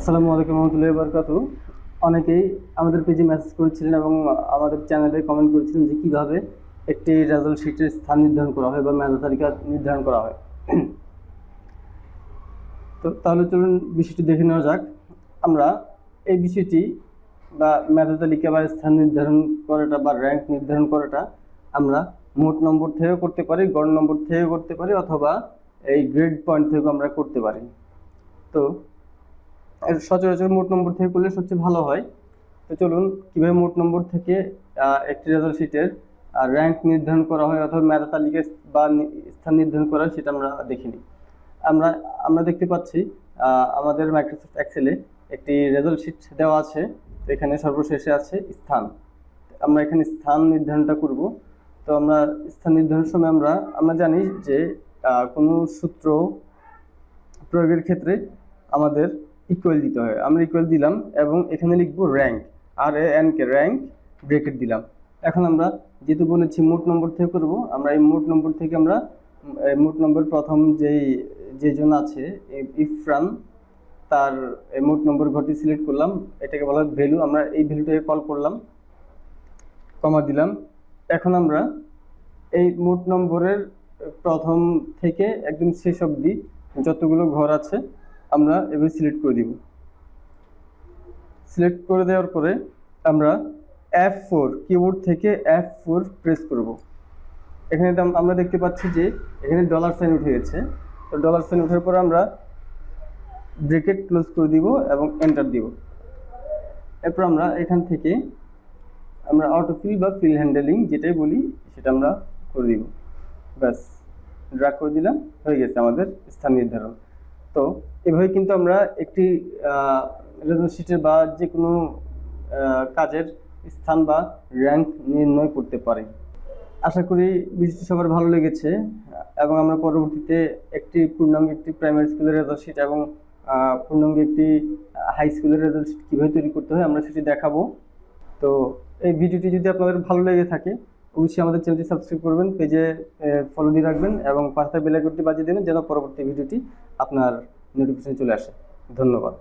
আসসালামু আলাইকুম রহমতুল্লাহ বরকাতু। অনেকেই আমাদের পেজে মেসেজ করেছিলেন এবং আমাদের চ্যানেলে কমেন্ট করেছিলেন যে কীভাবে একটি রেজাল্ট শিটের স্থান নির্ধারণ করা হয় বা মেধা তালিকা নির্ধারণ করা হয়। তো তাহলে চলুন বিষয়টি দেখে নেওয়া যাক। আমরা এই বিষয়টি বা মেধা তালিকা বা স্থান নির্ধারণ করাটা বা র্যাঙ্ক নির্ধারণ করাটা আমরা মোট নম্বর থেকেও করতে পারি, গড় নম্বর থেকেও করতে পারি অথবা এই গ্রেড পয়েন্ট থেকেও আমরা করতে পারি। তো সচরাচর মোট নম্বর থেকে করলে সবচেয়ে ভালো হয়। তো চলুন, কীভাবে মোট নম্বর থেকে একটি রেজাল্ট শিটের র্যাঙ্ক নির্ধারণ করা হয় অথবা মেধা তালিকা বা স্থান নির্ধারণ করা হয় সেটা আমরা দেখিনি আমরা আমরা দেখতে পাচ্ছি আমাদের মাইক্রোসফট এক্সেলে একটি রেজাল্ট শিট দেওয়া আছে। তো এখানে সর্বশেষে আছে স্থান। আমরা এখানে স্থান নির্ধারণটা করব। তো আমরা স্থান নির্ধারণের সময় আমরা আমরা জানি যে কোনো সূত্র প্রয়োগের ক্ষেত্রে আমাদের ইকুয়াল দিতে হয়। আমরা ইকুয়াল দিলাম এবং এখানে লিখব rank R A N K rank bracket দিলাম। এখন আমরা যেহেতু বলেছি মোট নম্বর থেকে করব, আমরা এই মোট নম্বর থেকে আমরা মোট নম্বর প্রথম যেই যে জন আছে ইফরান, তার মোট নম্বর ঘটি সিলেক্ট করলাম। এটাকে বলা ভ্যালু আমরা এই ভ্যালুটাকে কল করলাম কমা দিলাম। এখন আমরা এই মোট নম্বরের প্রথম থেকে একদম শেষ অবধি যতগুলো ঘর আছে আমরা এভাবে সিলেক্ট করে দিব। সিলেক্ট করে দেওয়ার পরে আমরা এফ ফোর কিবোর্ড থেকে এফ ফোর প্রেস করব। এখানে আমরা দেখতে পাচ্ছি যে এখানে ডলার সাইন উঠে গেছে। তো ডলার সাইন উঠার পর আমরা ব্রেকেট ক্লোজ করে দিব এবং এন্টার দিব। এরপর আমরা এখান থেকে আমরা অটোফিল বা ফিল হ্যান্ডেলিং যেটাই বলি, সেটা আমরা করে দিব। ব্যাস ড্রাগ করে দিলাম, হয়ে গেছে আমাদের স্থান নির্ধারণ। তো এভাবে কিন্তু আমরা একটি রেজাল্ট শিটের বা যে কোনো কাজের স্থান বা র্যাঙ্ক নির্ণয় করতে পারি। আশা করি বিষয়টি সবার ভালো লেগেছে এবং আমরা পরবর্তীতে একটি পূর্ণাঙ্গ একটি প্রাইমারি স্কুলের রেজাল্ট শিট এবং পূর্ণাঙ্গ একটি হাই স্কুলের রেজাল্ট শিট কীভাবে তৈরি করতে হয় আমরা সেটি দেখাবো। তো এই ভিডিওটি যদি আপনাদের ভালো লেগে থাকে অবশ্যই আমাদের চ্যানেলটি সাবস্ক্রাইব করবেন পেজে ফলো দিয়ে রাখবেন এবং পাশে বেলাইকনটি বাজিয়ে দেবেন যেন পরবর্তী ভিডিওটি আপনার নোটিফিকেশন চলে আসে। ধন্যবাদ।